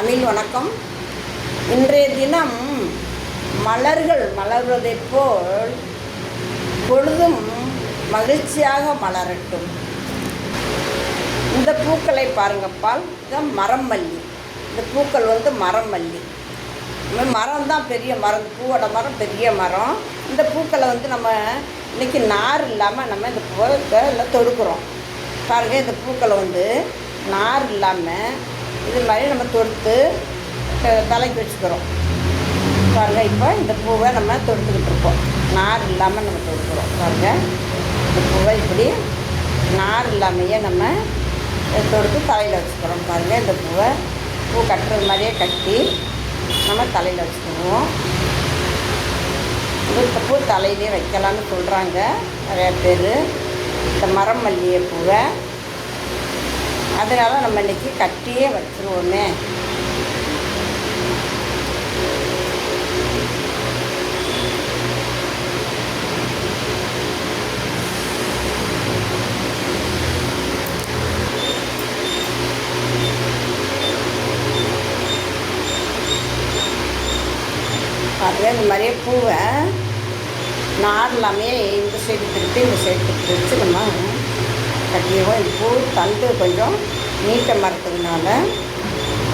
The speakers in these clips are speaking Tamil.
தமிழ் வணக்கம். இன்றைய தினம் மலர்கள் மலர்வதைப் போல் பொழுதும் மகிழ்ச்சியாக மலரட்டும். இந்த பூக்களை பாருங்கப்பால் இதுதான் மரம் மல்லி இந்த பூக்கள் வந்து மரம் மல்லி இந்த மரம் தான் பெரிய மரம் பூவோட மரம் பெரிய மரம். இந்த பூக்களை வந்து நம்ம இன்றைக்கி நார் இல்லாமல் நம்ம இந்த பூவை தொடுக்கிறோம். பாருங்கள் இந்த பூக்களை வந்து நார் இல்லாமல் இது மாதிரி நம்ம தொடுத்து தலைக்கு வச்சுக்கிறோம். பாருங்கள் இப்போ இந்த பூவை நம்ம தொடுத்துக்கிட்டு இருக்கோம். நார் இல்லாமல் நம்ம தொடுக்கிறோம். பாருங்கள் இந்த பூவை இப்படி நார் இல்லாமையே நம்ம தொடுத்து தலையில் வச்சுக்கிறோம். பாருங்கள் இந்த பூவை பூ கட்டுறது மாதிரியே கட்டி நம்ம தலையில் வச்சுக்குவோம் இந்த பூ தலையிலே வைக்கலாம்னு சொல்கிறாங்க நிறையா பேர். இந்த மரம் மல்லிகை பூவை. அதனால நம்ம இன்னைக்கு கட்டியே வச்சுருவோமே. பாருங்க இந்த மாதிரியே பூவை நார் எல்லாமே இந்த சைடு திருப்பி இந்த சைடு திருப்பி வச்சு நம்ம கட்டிடுவோம். இந்த பூ தண்டு கொஞ்சம் நீட்டமாக இருக்கிறதுனால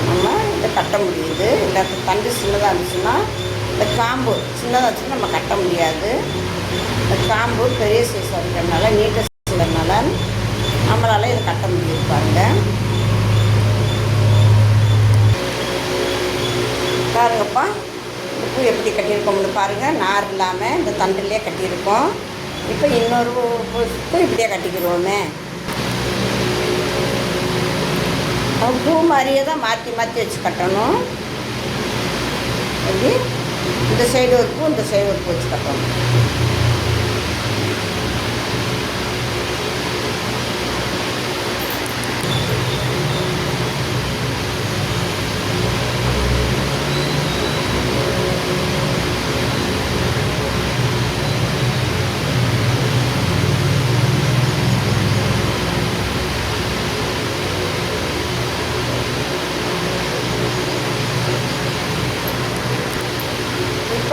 நம்ம இதை கட்ட முடியுது. இல்லை தண்டு சின்னதாக இருந்துச்சுன்னா இந்த காம்பு சின்னதாக இருந்துச்சுன்னா நம்ம கட்ட முடியாது. இந்த காம்பு பெரிய சைஸாக இருக்கிறதுனால நீட்ட இருக்கிறதுனால நம்மளால் இதை கட்ட முடியுது பாருங்கள் பாருங்கப்பா இந்த பூ எப்படி கட்டியிருக்கோம்னு பாருங்கள் நார் இல்லாமல் இந்த தண்டுலேயே கட்டியிருக்கோம். இப்போ இன்னொரு பூ- பூ இப்படியே கட்டிக்கிடுவோமே பூ மாதிரியே தான் மாற்றி மாற்றி வச்சு கட்டணும். எப்படி? இந்த சைடு ஒரு பூ இந்த சைடு ஒரு பூ வச்சு கட்டணும்.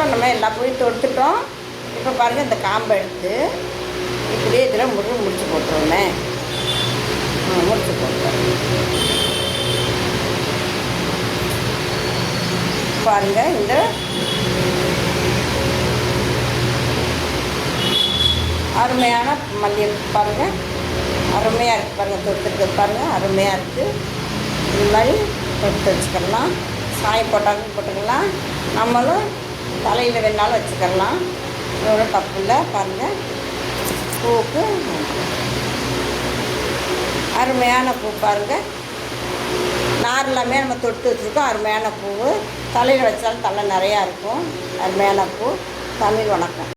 இப்போ நம்ம எல்லா பூவையும் தொடுத்துட்டோம். இப்போ பாருங்கள் இந்த காம்பை எடுத்து இப்படியே இதில் முழு முடிச்சு போட்டுருவோமே. முடிச்சு போட்டுருவோம். பாருங்கள் இந்த அருமையான மல்லிகை பாருங்கள் அருமையாக இருக்குது பாருங்கள் தொடுத்துட்டு பாருங்கள் அருமையாக இருக்குது இது மாதிரி தொடுத்து வச்சுக்கலாம். சாயம் போட்டாலும் போட்டுக்கலாம். நம்மளும் தலையில் வேணாலும் வச்சுக்கலாம் எவ்வளோ தப்பு இல்லை பாருங்கள் பூவுக்கு அருமையான பூ பாருங்கள் நார் எல்லாமே நம்ம தொட்டு வச்சுருக்கோம். அருமையான பூ தலையில் வச்சாலும் தலை நிறையா இருக்கும். அருமையான பூ. தமிழ் வணக்கம்.